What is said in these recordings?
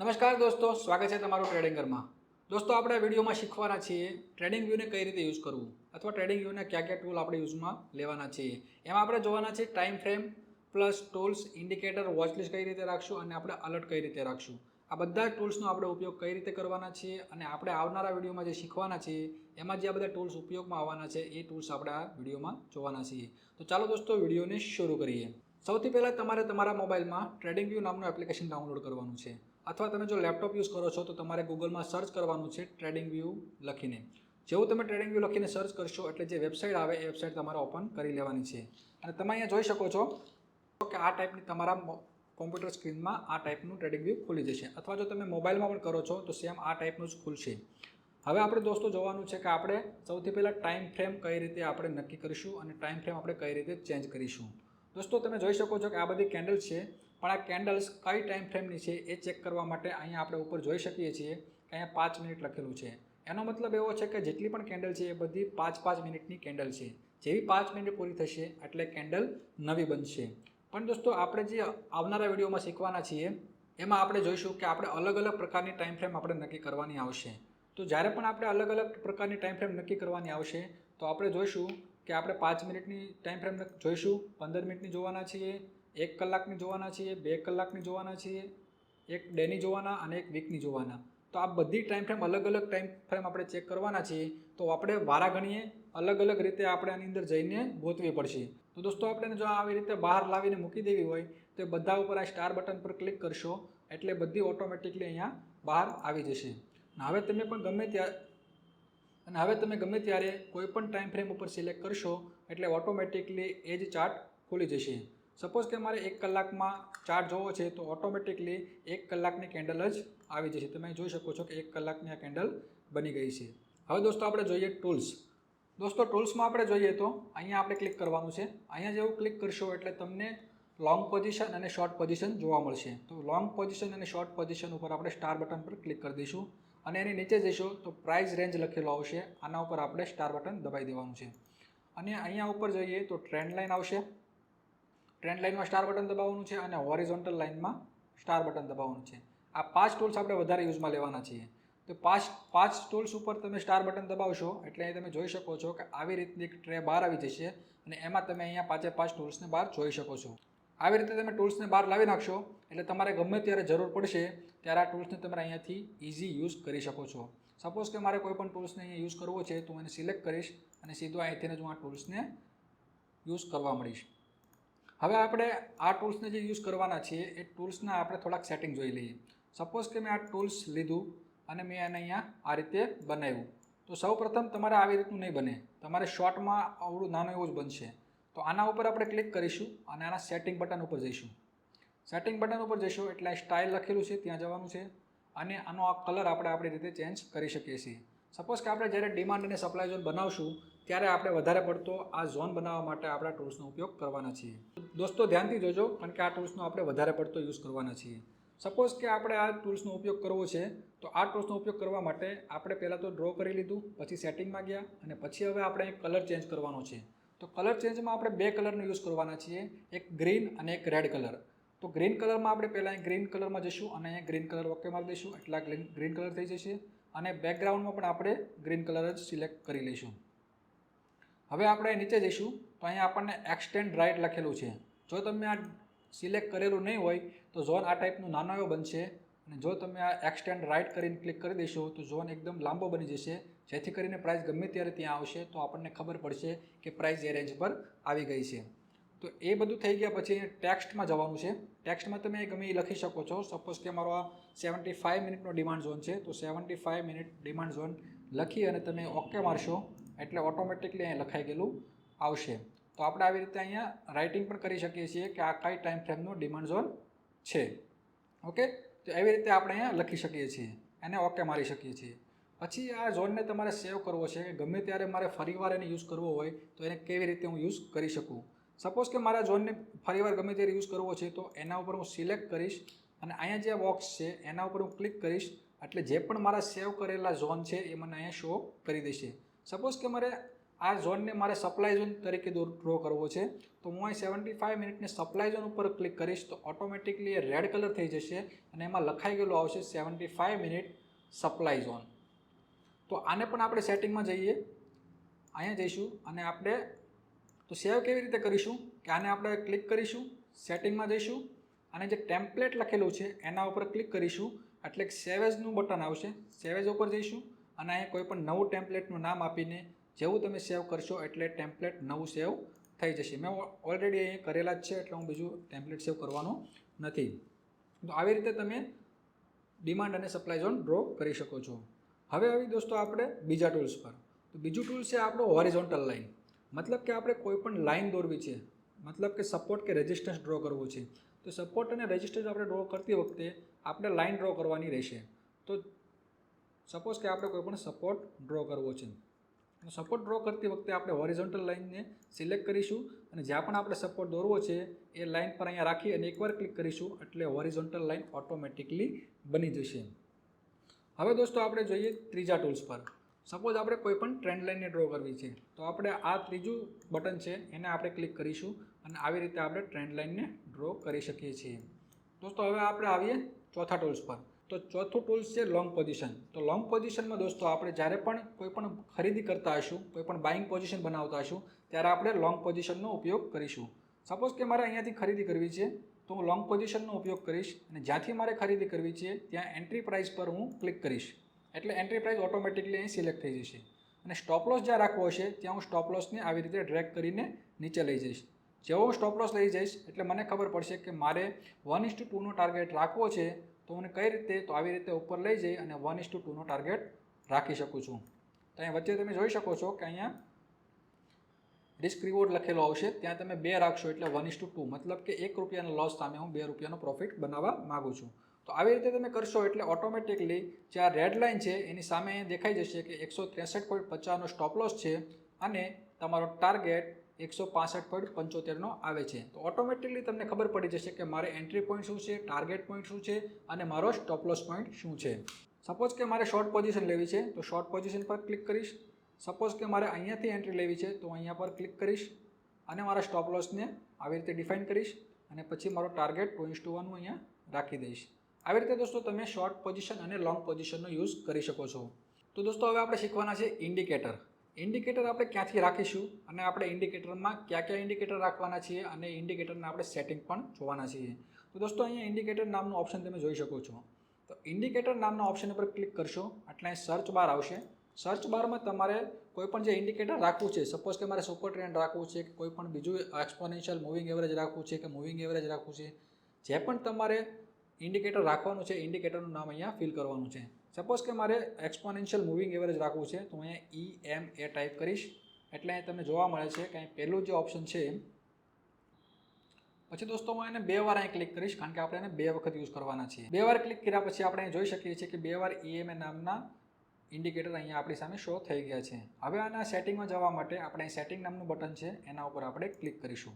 નમસ્કાર દોસ્તો, સ્વાગત છે તમારું ટ્રેડિંગરમાં દોસ્તો, આપણે વિડીયોમાં શીખવાના છીએ ટ્રેડિંગ વ્યૂને કઈ રીતે યુઝ કરવું અથવા ટ્રેડિંગ વ્યૂને કયા કયા ટૂલ આપણે યુઝમાં લેવાના છીએ. એમાં આપણે જોવાના છે time frame plus tools indicator watchlist કઈ રીતે રાખશું અને આપણે અલર્ટ કઈ રીતે રાખશું. આ બધા ટૂલ્સનો આપણે ઉપયોગ કઈ રીતે કરવાના છીએ અને આપણે આવનારા વિડીયોમાં જે શીખવાના છીએ, એમાં જે આ બધા ટૂલ્સ ઉપયોગમાં આવવાના છે, એ ટૂલ્સ આપણે આ વિડીયોમાં જોવાના છીએ. તો ચાલો દોસ્તો, વિડીયોને શરૂ કરીએ. સૌથી પહેલાં તમારે તમારા મોબાઈલમાં ટ્રેડિંગ વ્યૂ નામનું એપ્લિકેશન ડાઉનલોડ કરવાનું છે. અથવા તમે જો લેપટોપ યુઝ કરો છો તો તમારે ગૂગલમાં સર્ચ કરવાનું છે ટ્રેડિંગ વ્યૂ લખીને. જેવું તમે ટ્રેડિંગ વ્યૂ લખીને સર્ચ કરશો એટલે જે વેબસાઇટ આવે એ વેબસાઇટ તમારે ઓપન કરી લેવાની છે. અને તમે અહીંયા જોઈ શકો છો કે આ ટાઈપની તમારા કોમ્પ્યુટર સ્ક્રીનમાં આ ટાઈપનું ટ્રેડિંગ વ્યૂ ખુલી જશે. અથવા જો તમે મોબાઈલમાં પણ કરો છો તો સેમ આ ટાઈપનું જ ખુલશે. હવે આપણે દોસ્તો જોવાનું છે કે આપણે સૌથી પહેલાં ટાઈમ ફ્રેમ કઈ રીતે આપણે નક્કી કરીશું અને ટાઈમ ફ્રેમ આપણે કઈ રીતે ચેન્જ કરીશું. દોસ્તો તમે જોઈ શકો છો કે આ બધી કેન્ડલ છે. પણ આ કેન્ડલ્સ કઈ ટાઈમ ફ્રેમની છે એ ચેક કરવા માટે અહીંયા આપણે ઉપર જોઈ શકીએ છીએ કે અહીંયા પાંચ મિનિટ લખેલું છે. એનો મતલબ એવો છે કે જેટલી પણ કેન્ડલ છે એ બધી પાંચ પાંચ મિનિટની કેન્ડલ છે. જેવી પાંચ મિનિટ પૂરી થશે એટલે કેન્ડલ નવી બનશે. પણ દોસ્તો, આપણે જે આવનારા વિડીયોમાં શીખવાના છીએ, એમાં આપણે જોઈશું કે આપણે અલગ અલગ પ્રકારની ટાઈમ ફ્રેમ આપણે નક્કી કરવાની આવશે. તો જ્યારે પણ આપણે અલગ અલગ પ્રકારની ટાઈમ ફ્રેમ નક્કી કરવાની આવશે, તો આપણે જોઈશું કે આપણે પાંચ મિનિટની ટાઈમ ફ્રેમ જોઈશું, પંદર મિનિટની જોવાના છીએ એક કલાકની જોવાના છીએ, બે કલાકની જોવાના છીએ, એક ડેની જોવાના અને એક વીકની જોવાના. તો આ બધી ટાઈમ ફ્રેમ અલગ અલગ ટાઈમ ફ્રેમ આપણે ચેક કરવાના છીએ, તો આપણે વારા ગણીએ, અલગ અલગ રીતે આપણે આની અંદર જઈને ગોતવી પડશે. તો દોસ્તો, આપણે જો આવી રીતે બહાર લાવીને મૂકી દેવી હોય, તો બધા ઉપર આ સ્ટાર બટન પર ક્લિક કરશો, એટલે બધી ઓટોમેટિકલી અહીંયા બહાર આવી જશે. અને હવે તમે પણ ગમે ત્યાં, અને હવે તમે ગમે ત્યારે કોઈ પણ ટાઈમ ફ્રેમ ઉપર સિલેક્ટ કરશો, એટલે ઓટોમેટિકલી એ જ ચાર્ટ ખુલી જશે. સપોઝ કે મારે એક કલાકમાં ચાર્ટ જોવો છે, તો ઓટોમેટિકલી એક કલાકની કેન્ડલ જ આવી જશે. તમે જોઈ શકો છો કે એક કલાકની આ કેન્ડલ બની ગઈ છે. હવે દોસ્તો આપણે જોઈએ ટૂલ્સ દોસ્તો ટૂલ્સમાં આપણે જોઈએ તો અહીંયા આપણે ક્લિક કરવાનું છે. અહીંયા જેવું ક્લિક કરશો એટલે તમને લોંગ પોઝિશન અને શોર્ટ પોઝિશન જોવા મળશે. તો લોંગ પોઝિશન અને શોર્ટ પોઝિશન ઉપર આપણે સ્ટાર બટન પર ક્લિક કરી દઈશું. અને એની નીચે જઈશું તો પ્રાઇસ રેન્જ લખેલો આવશે. આના ઉપર આપણે સ્ટાર બટન દબાઈ દેવાનું છે. અને અહીંયા ઉપર જઈએ તો ટ્રેન્ડ લાઇન આવશે. ટ્રેન્ડ લાઇનમાં સ્ટાર બટન દબાવવાનું છે અને હોરિઝોન્ટલ લાઇનમાં સ્ટાર બટન દબાવવાનું છે. આ પાંચ ટૂલ્સ આપણે વધારે યુઝમાં લેવાના છીએ. તો પાંચ પાંચ ટૂલ્સ ઉપર તમે સ્ટાર બટન દબાવશો, એટલે અહીં તમે જોઈ શકો છો કે આવી રીતની એક ટ્રે બહાર આવી જશે અને એમાં તમે અહીંયા પાંચે પાંચ ટૂલ્સને બહાર જોઈ શકો છો. આવી રીતે તમે ટૂલ્સને બહાર લાવી નાખશો, એટલે તમારે ગમે ત્યારે જરૂર પડશે, ત્યારે આ ટૂલ્સને તમે અહીંયાથી ઇઝી યુઝ કરી શકો છો. સપોઝ કે મારે કોઈ પણ ટૂલ્સને અહીંયા યુઝ કરવો છે, તો હું એને સિલેક્ટ કરીશ અને સીધો અહીંથી જ હું આ ટૂલ્સને યુઝ કરવા મળીશ હવે આપણે આ ટૂલ્સને જે યુઝ કરવાના છીએ, એ ટૂલ્સના આપણે થોડાક સેટિંગ જોઈ લઈએ. સપોઝ કે મેં આ ટૂલ્સ લીધું અને મેં એને અહીંયા આ રીતે બનાવ્યું. તો સૌ પ્રથમ તમારે આવી રીતનું નહીં બને. તમારે શોર્ટમાં આવડું નાનું એવું જ બનશે. તો આના ઉપર આપણે ક્લિક કરીશું અને આના સેટિંગ બટન ઉપર જઈશું. સેટિંગ બટન ઉપર જઈશું એટલે સ્ટાઇલ લખેલું છે, ત્યાં જવાનું છે. અને આનો આ કલર આપણે આપણી રીતે ચેન્જ કરી શકીએ છીએ. સપોઝ કે આપણે જ્યારે ડિમાન્ડ અને સપ્લાય ઝોન બનાવશું ત્યારે આપણે વધારે પડતો આ ઝોન બનાવવા માટે આપણા ટૂલ્સનો ઉપયોગ કરવાના છીએ. દોસ્તો, ધ્યાનથી જોજો, કારણ કે આ ટૂલ્સનો આપણે વધારે પડતો યુઝ કરવાના છીએ. સપોઝ કે આપણે આ ટૂલ્સનો ઉપયોગ કરવો છે, તો આ ટૂલ્સનો ઉપયોગ કરવા માટે આપણે પહેલાં તો ડ્રો કરી લીધું, પછી સેટિંગમાં ગયા, અને પછી હવે આપણે અહીં કલર ચેન્જ કરવાનો છે. તો કલર ચેન્જમાં આપણે બે કલરનો યુઝ કરવાના છીએ, એક ગ્રીન અને એક રેડ કલર તો ગ્રીન કલરમાં આપણે પહેલાં અહીં ગ્રીન કલરમાં જઈશું અને અહીંયા ગ્રીન કલર ઓકે મારી દઈશું, એટલા ગ્રીન કલર થઈ જશે. અને બેકગ્રાઉન્ડમાં પણ આપણે ગ્રીન કલર જ સિલેક્ટ કરી લઈશું. હવે આપણે નીચે જઈશું. તો અહીંયા આપણને એક્સટેન્ડ રાઇટ લખેલું છે. જો તમે આ સિલેક્ટ કરેલું નહીં હોય, તો ઝોન આ ટાઈપનું નાનો એવો બનશે. અને જો તમે આ એક્સટેન્ડ રાઇટ કરીને ક્લિક કરી દેશો, તો ઝોન એકદમ લાંબો બની જશે. જેથી કરીને પ્રાઇસ ગમે ત્યારે ત્યાં આવશે, તો આપણને ખબર પડશે કે પ્રાઇસ એ રેન્જ પર આવી ગઈ છે. તો એ બધું થઈ ગયા પછી ટેક્સ્ટમાં જવાનું છે. ટેક્સ્ટમાં તમે ગમે એ લખી શકો છો. સપોઝ કે મારો આ સેવન્ટી ફાઇવ મિનિટનો ડિમાન્ડ ઝોન છે, તો seventy five minute demand zone લખી અને તમે ઓકે મારશો. એટલે ઓટોમેટિકલી અહીંયા લખાઈ ગયેલું આવશે. તો આપણે આવી રીતે અહીંયા રાઇટિંગ પણ કરી શકીએ છીએ કે આ કઈ ટાઈમ ફ્રેમનો ડિમાન્ડ ઝોન છે. ઓકે તો એવી રીતે આપણે અહીંયા લખી શકીએ છીએ. એને ઓકે મારી શકીએ છીએ. પછી આ ઝોનને તમારે સેવ કરવો છે. કે ગમે ત્યારે મારે ફરીવાર એને યુઝ કરવો હોય, તો એને કેવી રીતે હું યુઝ કરી શકું? સપોઝ કે મારા ઝોનને ફરીવાર ગમે ત્યારે યુઝ કરવો છે, તો એના ઉપર હું સિલેક્ટ કરીશ અને અહીંયા જે બોક્સ છે, એના ઉપર હું ક્લિક કરીશ. એટલે જે પણ મારા સેવ કરેલા ઝોન છે, એ મને અહીંયા શો કરી દેશે. સપોઝ કે મારે આ ઝોનને મારે સપ્લાય ઝોન તરીકે ડ્રો કરવો છે, તો હું અહીં સેવન્ટી ફાઇવ મિનિટને સપ્લાય ઝોન ઉપર ક્લિક કરીશ, તો ઓટોમેટિકલી એ રેડ કલર થઈ જશે અને એમાં લખાઈ ગયેલું આવશે seventy five minute supply zone તો આને પણ આપણે સેટિંગમાં જઈએ. અહીંયા જઈશું અને આપણે તો સેવ કેવી રીતે કરીશું? કે આને આપણે ક્લિક કરીશું સેટિંગમાં જઈશું અને જે ટેમ્પલેટ લખેલું છે, એના ઉપર ક્લિક કરીશું. એટલે સેવેજનું બટન આવશે. સેવેજ ઉપર જઈશું. અને અહીંયા કોઈ પણ નવું ટેમ્પલેટનું નામ આપીને જેવું તમે સેવ કરશો એટલે ટેમ્પલેટ નવું સેવ થઈ જશે. મેં ઓલરેડી અહીંયા કરેલા જ છે એટલે હું બીજું ટેમ્પલેટ સેવ કરવાનું નથી. તો આવી રીતે તમે ડિમાન્ડ અને સપ્લાય ઝોન ડ્રો કરી શકો છો. હવે આવી દોસ્તો આપણે બીજા ટૂલ્સ પર. તો બીજું ટૂલ છે આપણો હોરિઝોન્ટલ લાઇન મતલબ કે આપણે કોઈ પણ લાઇન દોરવી છે. મતલબ કે સપોર્ટ કે રેઝિસ્ટન્સ ડ્રો કરવું છે. તો સપોર્ટ અને રેઝિસ્ટન્સ આપણે ડ્રો કરતી વખતે આપણે લાઇન ડ્રો કરવાની રહેશે. તો સપોઝ કે આપણે કોઈ પણ સપોર્ટ ડ્રો કરવો છે. સપોર્ટ ડ્રો કરતી વખતે આપણે હોરિઝોન્ટલ લાઇનને સિલેક્ટ કરીશું અને જ્યાં પણ આપણે સપોર્ટ દોરવો છે, એ લાઇન પર અહીંયા રાખી અને એકવાર ક્લિક કરીશું, એટલે હોરિઝોન્ટલ લાઇન ઓટોમેટિકલી બની જશે. હવે દોસ્તો આપણે જોઈએ ત્રીજા ટૂલ્સ પર. સપોઝ આપણે કોઈ પણ ટ્રેન્ડ લાઇનને ડ્રો કરવી છે, તો આપણે આ ત્રીજું બટન છે, એને આપણે ક્લિક કરીશું અને આવી રીતે આપણે ટ્રેન્ડ લાઇનને ડ્રો કરી શકીએ છીએ. દોસ્તો હવે આપણે આવીએ ચોથા ટૂલ્સ પર. તો ચોથું ટૂલ્સ છે લોંગ પોઝિશન તો લોંગ પોઝિશનમાં દોસ્તો આપણે જ્યારે પણ કોઈ પણ ખરીદી કરતા હશું, કોઈ પણ બાઇંગ પોઝિશન બનાવતા હશું, ત્યારે આપણે લોંગ પોઝિશનનો ઉપયોગ કરીશું. સપોઝ કે મારે અહીંયાથી ખરીદી કરવી છે, તો હું લોંગ પોઝિશનનો ઉપયોગ કરીશ અને જ્યાંથી મારે ખરીદી કરવી છે, ત્યાં એન્ટ્રી પ્રાઇસ પર હું ક્લિક કરીશ. એટલે એન્ટ્રી પ્રાઇસ ઓટોમેટિકલી અહીં સિલેક્ટ થઈ જશે. અને સ્ટોપ લોસ જ્યાં રાખવો હશે, ત્યાં હું સ્ટોપ લોસને આવી રીતે ડ્રેક કરીને નીચે લઈ જઈશ. જેવો હું સ્ટોપ લોસ લઈ જઈશ, એટલે મને ખબર પડશે કે મારે વન ઇસ ટુ ટુનો ટાર્ગેટ રાખવો છે તો મને કઈ રીતે, તો આવી રીતે ઉપર લઈ જઈ અને વન ઇસ ટુ ટુનો ટાર્ગેટ રાખી શકું છું. તો અહીંયા વચ્ચે તમે જોઈ શકો છો કે અહીંયા રિસ્ક રિવોર્ડ લખેલો આવશે. ત્યાં તમે બે રાખશો એટલે વન ઇસ ટુ ટુ મતલબ કે એક રૂપિયાનો લોસ સામે હું બે રૂપિયાનો પ્રોફિટ બનાવવા માગું છું. તો આવી રીતે તમે કરશો એટલે ઓટોમેટિકલી જે આ રેડ લાઇન છે, એની સામે દેખાઈ જશે કે એકસો ત્રેસઠ પોઈન્ટ પચાસનો સ્ટોપ લોસ છે અને તમારો ટાર્ગેટ એકસો પાસઠ પોઈન્ટ પંચોતેરનો આવે છે. તો ઓટોમેટિકલી તમને ખબર પડી જશે કે મારે એન્ટ્રી પોઈન્ટ શું છે ટાર્ગેટ પોઈન્ટ શું છે, અને મારો સ્ટોપ લોસ પોઈન્ટ શું છે. સપોઝ કે મારે શોર્ટ પોઝિશન લેવી છે, તો શોર્ટ પોઝિશન પર ક્લિક કરીશ. સપોઝ કે મારે અહીંયાથી એન્ટ્રી લેવી છે, તો અહીંયા પર ક્લિક કરીશ. અને મારા સ્ટોપ લોસને આવી રીતે ડિફાઇન કરીશ, અને પછી મારો ટાર્ગેટ ટુ ઇન્સ ટુ વનનું અહીંયા રાખી દઈશ. આવી રીતે દોસ્તો તમે શોર્ટ પોઝિશન અને લોંગ પોઝિશનનો યુઝ કરી શકો છો. તો દોસ્તો હવે આપણે શીખવાના છે ઇન્ડિકેટર ઇન્ડિકેટર આપણે ક્યાંથી રાખીશું અને આપણે ઇન્ડિકેટરમાં ક્યાં ક્યાં ઇન્ડિકેટર રાખવાના છીએ અને ઇન્ડિકેટરના આપણે સેટિંગ પણ જોવાના છીએ. તો દોસ્તો, અહીંયા ઇન્ડિકેટર નામનું ઓપ્શન તમે જોઈ શકો છો. તો ઇન્ડિકેટર નામના ઓપ્શન ઉપર ક્લિક કરશો, એટલે સર્ચ બાર આવશે. સર્ચ બારમાં તમારે કોઈ પણ જે ઇન્ડિકેટર રાખવું છે સપોઝ કે મારે સુપર ટ્રેન્ડ રાખવું છે, કે કોઈ પણ બીજું એક્સપોનેન્શિયલ મૂવિંગ એવરેજ રાખવું છે, કે મૂવિંગ એવરેજ રાખવું છે, જે પણ તમારે ઇન્ડિકેટર રાખવાનું છે ઇન્ડિકેટરનું નામ અહીંયા ફિલ કરવાનું છે. સપોઝ કે મારે એક્સપોનેન્શિયલ મૂવિંગ એવરેજ રાખવું છે, તો હું અહીંયા ઈ એમ એ ટાઈપ કરીશ. એટલે અહીં તમને જોવા મળે છે કે અહીં પહેલું જે ઓપ્શન છે, પછી દોસ્તો હું એને બે વાર અહીં ક્લિક કરીશ, કારણ કે આપણે એને બે વખત યુઝ કરવાના છીએ. બે વાર ક્લિક કર્યા પછી આપણે અહીં જોઈ શકીએ છીએ કે બે વાર ઈએમએ નામના ઇન્ડિકેટર અહીંયા આપણી સામે શો થઈ ગયા છે. હવે આના સેટિંગમાં જવા માટે આપણે અહીં સેટિંગ નામનું બટન છે, એના ઉપર આપણે ક્લિક કરીશું.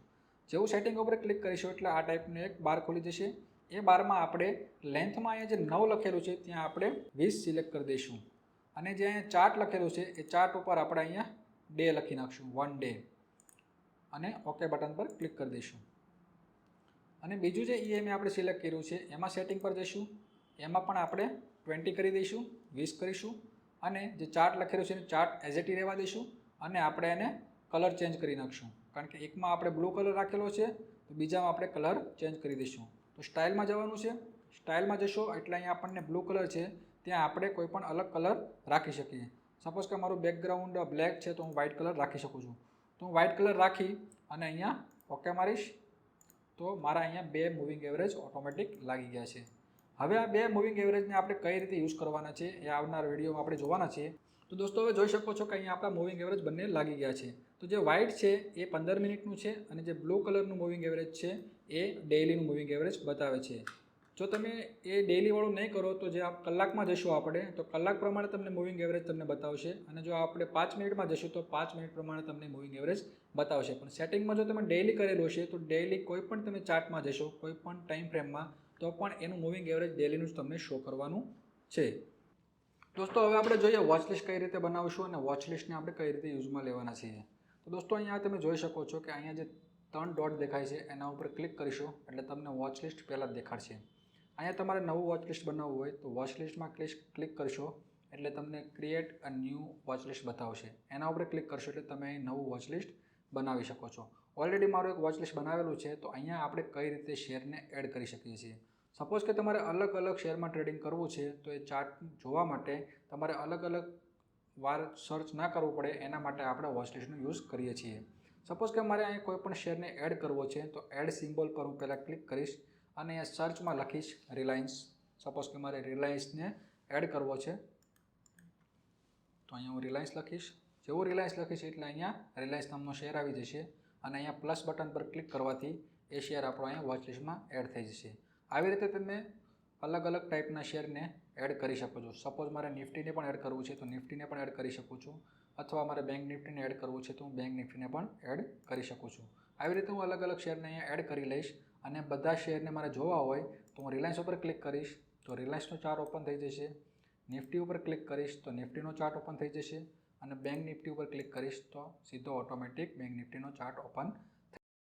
જેવું સેટિંગ ઉપર ક્લિક કરીશું એટલે આ ટાઈપનું એક બાર ખોલી જશે. એ બારમાં આપણે લેન્થમાં અહીંયા જે નવ લખેલું છે, ત્યાં આપણે વીસ સિલેક્ટ કરી દઈશું. અને જે અહીંયા ચાર્ટ લખેલું છે, એ ચાર્ટ ઉપર આપણે અહીંયા ડે લખી નાખશું વન ડે અને ઓકે બટન પર ક્લિક કરી દઈશું. અને બીજું જે ઈએમએ આપણે સિલેક્ટ કર્યું છે, એમાં સેટિંગ પર જઈશું. એમાં પણ આપણે ટ્વેન્ટી કરી દઈશું, વીસ કરીશું. અને જે ચાર્ટ લખેલું છે, એને ચાર્ટ એઝેટી રહેવા દઈશું. અને આપણે એને કલર ચેન્જ કરી નાખશું. કારણ કે એકમાં આપણે બ્લુ કલર રાખેલો છે, તો બીજામાં આપણે કલર ચેન્જ કરી દઈશું. તો સ્ટાઇલમાં જવાનું છે. સ્ટાઇલમાં જશો એટલે અહીંયા આપણને બ્લુ કલર છે. ત્યાં આપણે કોઈ પણ અલગ કલર રાખી શકીએ. સપોઝ કે મારું બેકગ્રાઉન્ડ બ્લેક છે તો હું વ્હાઇટ કલર રાખી શકું છું. તો હું વ્હાઇટ કલર રાખી અને અહીંયા ઓકે મારીશ. તો મારા અહીંયા બે મૂવિંગ એવરેજ ઓટોમેટિક લાગી ગયા છે. હવે આ બે મૂવિંગ એવરેજને આપણે કઈ રીતે યુઝ કરવાના છે એ આવનાર વિડીયોમાં આપણે જોવાના છીએ તો દોસ્તો હવે જોઈ શકો છો કે અહીંયા આપણા મૂવિંગ એવરેજ બંને લાગી ગયા છે. તો જે વ્હાઇટ છે એ પંદર મિનિટનું છે અને જે બ્લુ કલરનું મૂવિંગ એવરેજ છે એ ડેઇલીનું મૂવિંગ એવરેજ બતાવે છે. જો તમે એ ડેઇલીવાળું નહીં કરો તો જે આ કલાકમાં જશું આપણે, તો કલાક પ્રમાણે તમને મૂવિંગ એવરેજ તમને બતાવશે અને જો આપણે પાંચ મિનિટમાં જશું તો પાંચ મિનિટ પ્રમાણે તમને મૂવિંગ એવરેજ બતાવશે. પણ સેટિંગમાં જો તમે ડેઇલી કરેલું હશે તો ડેઇલી કોઈ પણ તમે ચાર્ટમાં જશો, કોઈ પણ ટાઈમ ફ્રેમમાં તો પણ એનું મૂવિંગ એવરેજ ડેલીનું જ તમને શો કરવાનું છે. દોસ્તો, હવે આપણે જોઈએ વોચ કઈ રીતે બનાવશું અને વોચ આપણે કઈ રીતે યુઝમાં લેવાના છીએ. તો દોસ્તો, અહીંયા તમે જોઈ શકો છો કે અહીંયા જે ત્રણ ડોટ દેખાય છે, એના ઉપર ક્લિક કરીશું, એટલે તમને વોચ લિસ્ટ પહેલાં દેખાડશે. અહીંયા તમારે નવું વોચ લિસ્ટ બનાવવું હોય, તો વોચ લિસ્ટમાં ક્લિક ક્લિક કરશો, એટલે તમને create a new watch list બતાવશે. એના ઉપર ક્લિક કરશો, એટલે તમે અહીં નવું વોચ લિસ્ટ બનાવી શકો છો. ઓલરેડી મારું એક વોચ લિસ્ટ બનાવેલું છે, તો અહીંયા આપણે કઈ રીતે શેરને એડ કરી શકીએ છીએ? સપોઝ કે તમારે અલગ અલગ શેરમાં ટ્રેડિંગ કરવું છે, તો એ ચાર્ટ જોવા માટે તમારે અલગ અલગ વાર સર્ચ ના કરવું પડે, એના માટે આપણે વોચ લિસ્ટનો યુઝ કરીએ છીએ. સપોઝ કે મારે અહીંયા કોઈ પણ શેરને એડ કરવો છે, તો એડ સિમ્બોલ પર હું પહેલાં ક્લિક કરીશ અને અહીંયા સર્ચમાં લખીશ રિલાયન્સ સપોઝ કે મારે રિલાયન્સને એડ કરવો છે, તો અહીંયા હું રિલાયન્સ લખીશ. જેવું રિલાયન્સ લખીશ એટલે અહીંયા રિલાયન્સ નામનો શેર આવી જશે અને અહીંયા પ્લસ બટન પર ક્લિક કરવાથી એ શેર આપણો અહીંયા વોચ એડ થઈ જશે. આવી રીતે તમે અલગ અલગ ટાઈપના શેરને એડ કરી શકો છો. સપોઝ મારે નિફ્ટીને પણ એડ કરવું છે, તો નિફ્ટીને પણ એડ કરી શકું છું. અથવા મારે બેંક નિફ્ટીને એડ કરવું છે, તો હું બેંક નિફ્ટીને પણ એડ કરી શકું છું. આવી રીતે હું અલગ અલગ શેરને અહીંયા એડ કરી લઈશ અને બધા શેરને મારે જોવા હોય, તો હું રિલાયન્સ ઉપર ક્લિક કરીશ, તો રિલાયન્સનો ચાર્ટ ઓપન થઈ જશે. નિફ્ટી ઉપર ક્લિક કરીશ, તો નિફ્ટીનો ચાર્ટ ઓપન થઈ જશે. અને બેંક નિફ્ટી ઉપર ક્લિક કરીશ, તો સીધો ઓટોમેટિક બેંક નિફ્ટીનો ચાર્ટ ઓપન